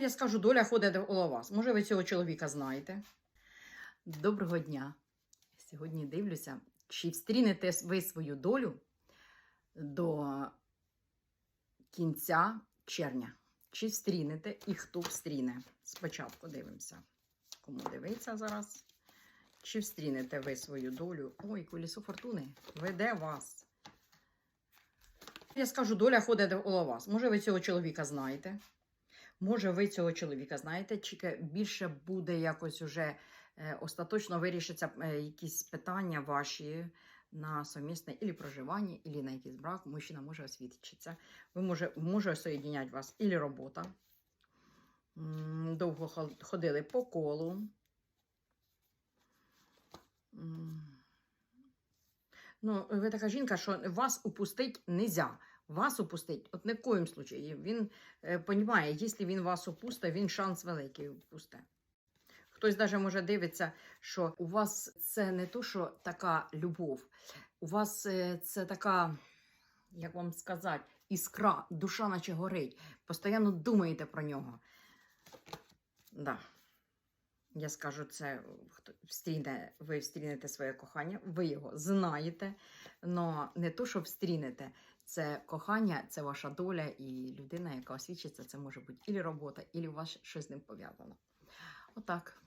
Я скажу, доля ходить коло вас. Може, ви цього чоловіка знаєте. Доброго дня. Сьогодні дивлюся, чи встрінете ви свою долю до кінця червня. Чи встрінете і хто встріне? Спочатку дивимося. Кому дивиться зараз? Чи встрінете ви свою долю? Ой, колесо фортуни веде вас. Я скажу, доля ходить коло вас. Може, ви цього чоловіка знаєте. Може, ви цього чоловіка знаєте, чи більше буде якось уже е, остаточно вирішиться е, якісь питання ваші на совмісне ілі проживання, ілі на якийсь брак. Мужчина може освідчитися. Ви може, може соєдіняти вас ілі робота. Довго ходили по колу. Ну, ви така жінка, що вас упустить нельзя. Вас упустить, от ні в коїм случаї. Він е, якщо він вас упустить, він шанс великий упусте. Хтось навіть може дивитися, що у вас це не то, що така любов, у вас е, це така, як вам сказати, іскра, душа наче горить. Постійно думаєте про нього. Да. Я скажу це, встріне, ви встрінете своє кохання, ви його знаєте, але не то, що встрінете, це кохання, це ваша доля, і людина, яка освічиться, це може бути і робота, і у вас щось з ним пов'язано. Отак.